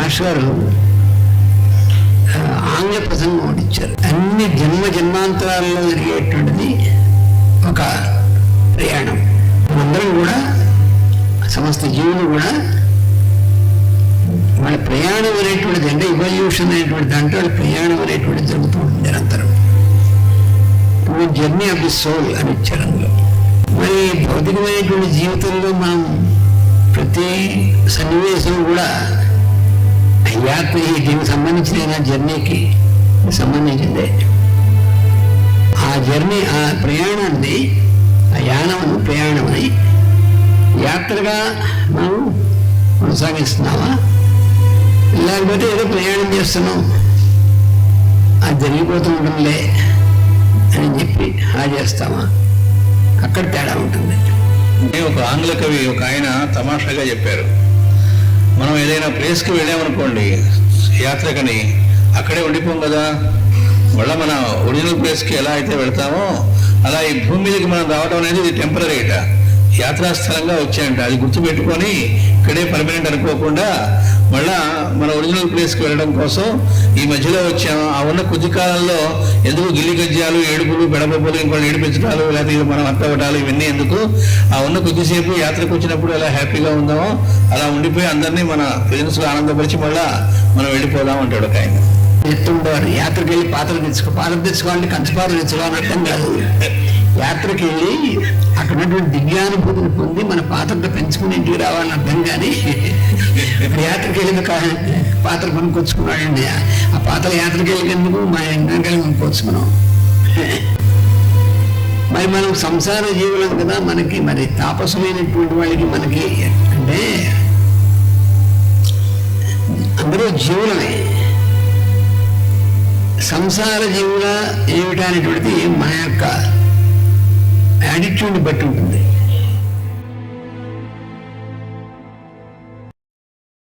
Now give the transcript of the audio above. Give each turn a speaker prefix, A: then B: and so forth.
A: Master గారు ఆంగ్ల ప్రసంగం ఓడించారు అన్ని జన్మ జన్మాంతరాల్లో జరిగేటువంటిది ఒక ప్రయాణం. అందరం కూడా సమస్త జీవులు కూడా వాళ్ళ ప్రయాణం అనేటువంటిది అంటే ఇవల్యూషన్ అనేటువంటి దాంట్లో వాళ్ళ ప్రయాణం అనేటువంటిది జరుగుతూ ఉంటుంది నిరంతరం. జర్నీ ఆఫ్ ది సోల్ అని ఇచ్చారు అందులో. మరి భౌతికమైనటువంటి జీవితంలో మనం ప్రతి సన్నివేశం కూడా యాత్ర దీనికి సంబంధించిన జర్నీకి సంబంధించిందే. ఆ జర్నీ ఆ ప్రయాణాన్ని ఆ యానమును ప్రయాణమని యాత్రగా మనం కొనసాగిస్తున్నామా లేకపోతే ఏదో ప్రయాణం చేస్తున్నాం అది జరిగిపోతూ ఉంటుందిలే అని చెప్పి ఆ చేస్తామా అక్కడ తేడా ఉంటుంది.
B: అంటే ఒక ఆంగ్ల కవి ఒక ఆయన తమాషాగా చెప్పారు. ఏదైనా ప్లేస్కి వెళ్ళామనుకోండి యాత్రకని అక్కడే ఉండిపోం కదా. మళ్ళీ మన ఒరిజినల్ ప్లేస్కి ఎలా అయితే వెళ్తామో అలా ఈ భూమి మీదకి మనం రావడం అనేది ఇది టెంపరీట యాత్రాస్థలంగా వచ్చాయంట. అది గుర్తుపెట్టుకొని ఇక్కడే పర్మనెంట్ అనుకోకుండా మళ్ళా మన ఒరిజినల్ ప్లేస్కి వెళ్ళడం కోసం ఈ మధ్యలో వచ్చాము ఆ ఉన్న కొద్ది కాలంలో ఎందుకు గిల్లి గజ్జాలు ఏడుపులు బెడబొబ్బలు ఇంకోటి ఏడిపించడాలు లేకపోతే మనం అత్తవటాలు ఇవన్నీ ఎందుకు? ఆ ఉన్న కొద్దిసేపు యాత్రకు వచ్చినప్పుడు ఎలా హ్యాపీగా ఉందామో అలా ఉండిపోయి అందరినీ మన ఫ్రెండ్స్లో ఆనందపరిచి మళ్ళా మనం వెళ్ళిపోదాం అంటాడు ఒక ఆయన.
A: చెప్తుండేవారు యాత్రకి వెళ్ళి పాత్రలు తెచ్చుకో పాత్రలు తెచ్చుకోవాలంటే కంచు పాత్రలు తెచ్చుకోవాలని అర్థం కాదు. యాత్రకి వెళ్ళి అక్కడ ఉన్నటువంటి దివ్యానుభూతిని పొంది మన పాత్రలు పెంచుకుని ఇంటికి రావాలని అర్థం కానీ ఇప్పుడు యాత్రకి వెళ్ళిన కా- పాత్ర కొనుక్కొచ్చుకున్నాడండి. ఆ పాత్ర యాత్రకి వెళ్ళినందుకు మా ఇంటికి కొనుక్కొచ్చుకున్నాం మరి మనం సంసార జీవులం కదా మనకి మరి తాపసమైనటువంటి వాళ్ళకి మనకి అంటే అందరూ జీవులమే. సంసార జీవుల ఏమిటనేటువంటిది మన యొక్క యాటిట్యూడ్ బట్టి ఉంటుంది.